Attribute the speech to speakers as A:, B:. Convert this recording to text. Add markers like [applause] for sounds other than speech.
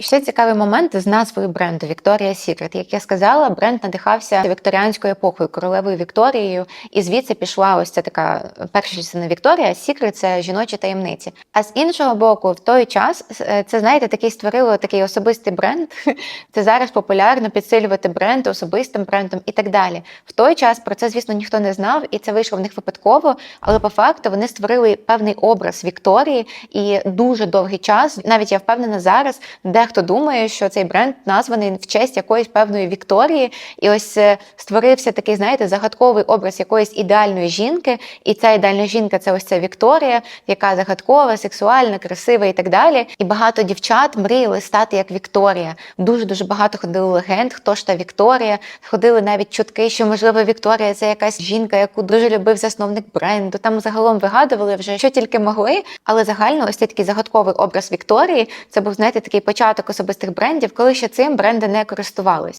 A: Ще цікавий момент з назвою бренду Victoria's Secret. Як я сказала, бренд надихався вікторіанською епохою, королевою Вікторією, і звідси пішла ось ця така перша частина Вікторія. Secret – це жіночі таємниці. А з іншого боку, в той час е, це знаєте, такий створило такий особистий бренд. [laughs] Це зараз популярно підсилювати бренд особистим брендом і так далі. В той час про це, звісно, ніхто не знав, і це вийшло в них випадково. Але по факту вони створили певний образ Вікторії, і дуже довгий час, навіть я впевнена зараз, дехто думає, що цей бренд названий в честь якоїсь певної Вікторії, і ось е, створився такий, знаєте, загадковий образ якоїсь ідеальної жінки. І ця ідеальна жінка це ось ця Вікторія, яка загадкова, сексуальна, красива і так далі. І багато дівчат мріяли стати як Вікторія. Дуже дуже багато ходили легенд, хто ж та Вікторія. Ходили навіть чутки, що можливо Вікторія це якась жінка, яку дуже любив засновник бренду. Там загалом вигадували вже що тільки могли. Але загально ось цей такий загадковий образ Вікторії. Це був знаєте такий початок особистих брендів, коли ще цим бренди не користувались.